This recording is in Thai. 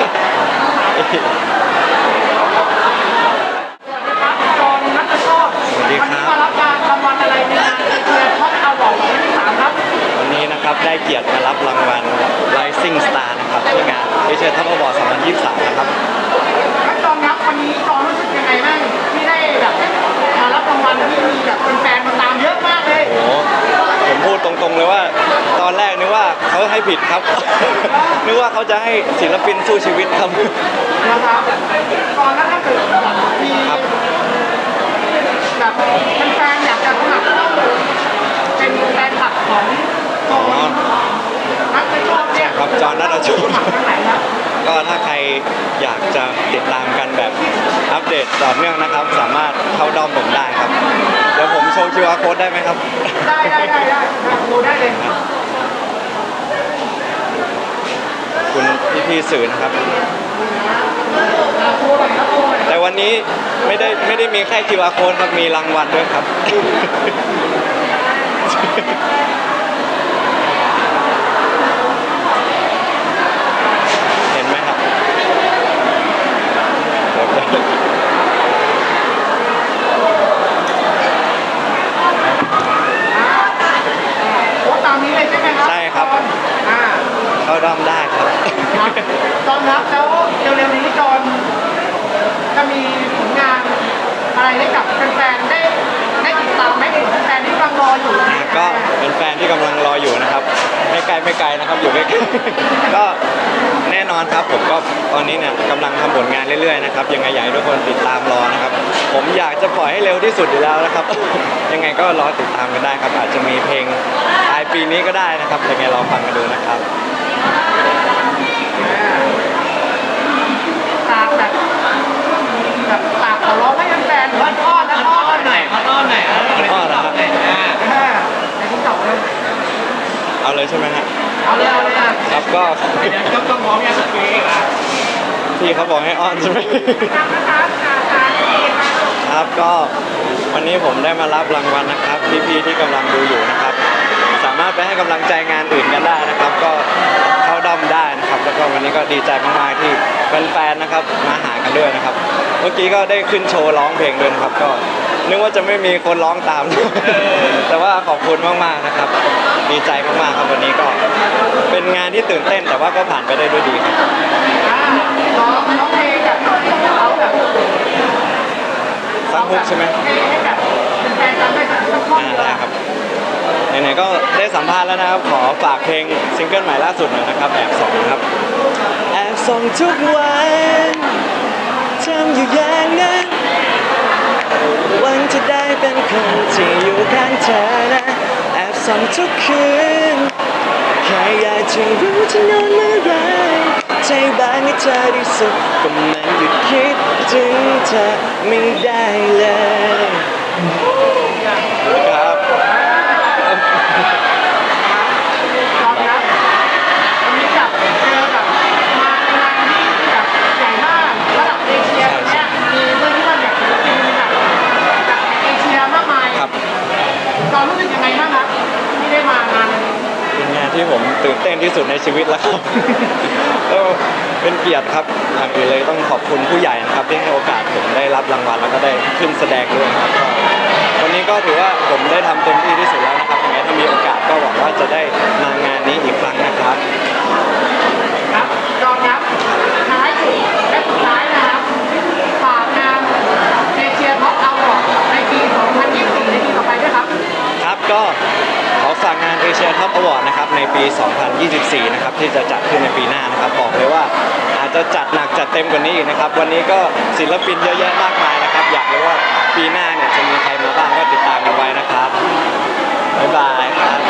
จรัทชอบสวัสดีวัคาราบารรางวัลอะไรในงานเกิอเอาบอกสามครับวันนี้นะครับได้เกียรติมารับรางวัล Rising Star นะครับที่งานเอเชียทัพบอร์2023 นะครับ นัทจอนครับวันนี้จอนรู้สึกยังไงบ้างที่ได้แบบมารับรางวัลที่มีแบบแฟนๆมาตามเยอะมากเลยโอ้ผมพูดตรงๆเลยว่า กว่าเขาให้ผิดครับ นึกว่าเขาจะให้ศิลปินสู้ชีวิตครับ นะครับตอนนั้นถ้าเกิดแบบมีครับ แบบแฟนๆอยากจะสมัครเข้าเป็นแฟนคลับของอ๋อนักเตะชอบเนี่ยครับจอห์นนัทชู สมัครทางไหนครับก็ถ้าใครอยากจะติดตามกันแบบอัปเดตต่อเนื่องนะครับ สามารถเข้าด้อมผมได้ครับ เดี๋ยวผมโชว์ QR code ได้ไหมครับ ได้ได้ได้ได้ดูได้เลย คุณพี่ๆสื่อนะครับ แต่วันนี้ไม่ได้ไม่ได้มีแค่ QR code ครับมีรางวัลด้วยครับ เห็นไหมครับเดี๋ยวจะ โอ้ตามนี้เลยใช่ไหมครับ ใช่ครับ อ่า เข้าด้อมได้ครับครับตอนรับแล้วเร็วๆนี้จอนจะมีผลงานอะไรให้กับแฟนๆได้ได้ติดตามไหมแฟนๆที่กำลังรออยู่ก็เป็นแฟนที่กำลังรออยู่นะครับ ไม่ไกลไม่ไกลนะครับอยู่ใกล้ๆ ก็แน่นอนครับผมก็ตอนนี้เนี่ยกำลังทำผลงานเรื่อยๆนะครับยังไงอยากให้ทุกคนติดตามรอนะครับ ผมอยากจะปล่อยให้เร็วที่สุดอยู่แล้วนะครับ ยังไงก็รอติดตามกันได้ครับ อาจจะมีเพลงปลายปีนี้ก็ได้นะครับยังไงรอฟังกันดูนะครับ ตากแบบแบบตากขอร้องให้แฟนๆหรือว่าอ้อนนะอ้อนหน่อยอ้อนหน่อยเออในอ้อนติ๊กเหรต็ออกครับเนี่ยอ่าอ่าในทิกตอกเลยเอาเลยใช่ไหมฮะ เอาเลยเอาเลยอะครับก็เดี๋ยวต้องต้องพร้อมยังสักทีอะพี่เขาบอกให้อ้อนใช่ไหมนะคะค่ะค่ะครับก็วันนี้ผมได้มารับรางวัลนะครับ พี่ๆที่กำลังดูอยู่นะครับ สามารถไปให้กำลังใจงานอื่น วก็วันนี้ก็ดีใจมากๆที่แฟนๆนะครับมาหากันด้วยนะครับ เมื่อกี้ก็ได้ขึ้นโชว์ร้องเพลงด้วยนะครับ ก็นึกว่าจะไม่มีคนร้องตาม แต่ว่าขอบคุณมากๆนะครับ ดีใจมากๆครับวันนี้ก็ เป็นงานที่ตื่นเต้นแต่ว่าก็ผ่านไปได้ด้วยดีครับอ่าร้องร้องเพลงแบบเขาแบบฟังฮุกใช่ไหมให้ให้แบบแฟนๆจำได้สักท่อนอ่าเดียวได้ครับ ไหนๆก็ได้สัมภาษณ์แล้วนะครับ ขอฝากเพลงซิงเกิลใหม่ล่าสุดหน่อยนะครับแอบส่องครับแอบส่องทุกวันทำอยู่อย่างนั้นหวังจะได้เป็นคนที่อยู่ข้างเธอนะแอบส่องทุกคืนแค่อยากจะรู้จะนอนเมื่อไรใจบางให้เธอที่สุดก็มันหยุดคิดถึงเธอไม่ได้เลยครับ ตอนนั้นวันนี้กับเจอกับมาในงานที่แบบใหญ่มากระดับเอเชียเนี่ยมีเพื่อนที่ว่าแบบศิลปินแบบจากเอเชียมากมาย ครับ ตอนรู้สึกยังไงบ้างครับที่ได้มางานนี้ เป็นงาน ที่ผมตื่นเต้นที่สุดในชีวิตแล้วครับ ก็เป็นเกียรติครับอย่างอื่นเลยต้องขอบคุณผู้ใหญ่นะครับที่ให้โอกาสผมได้รับรางวัลแล้วก็ได้ขึ้นแสดงด้วยนะครับก็วันนี้ก็ถือว่าผมได้ทำเต็มที่ที่สุดแล้วนะครับยังไงถ้ามีโอกาสก็หวังว่าจะได้มางานนี้อีกครั้งนะครับ ครับจอนครับท้ายสุดและสุดท้ายนะครับฝากงานเอเชียท็อปเอาท์ในปี 2024 ในปีต่อไปด้วยครับ ครับก็ากงานเอเชียท็อปอวอร์ดนะครับในปี 2024 นะครับที่จะจัดขึ้นในปีหน้านะครับบอกเลยว่าอาจจะจัดหนักจัดเต็มกว่านี้อีกนะครับวันนี้ก็ศิลปินเยอะแยะมากมายนะครับ อยากรู้ว่าปีหน้าเนี่ยจะมีใครมาบ้างก็ติดตามกันไว้นะครับบ๊ายบายครับ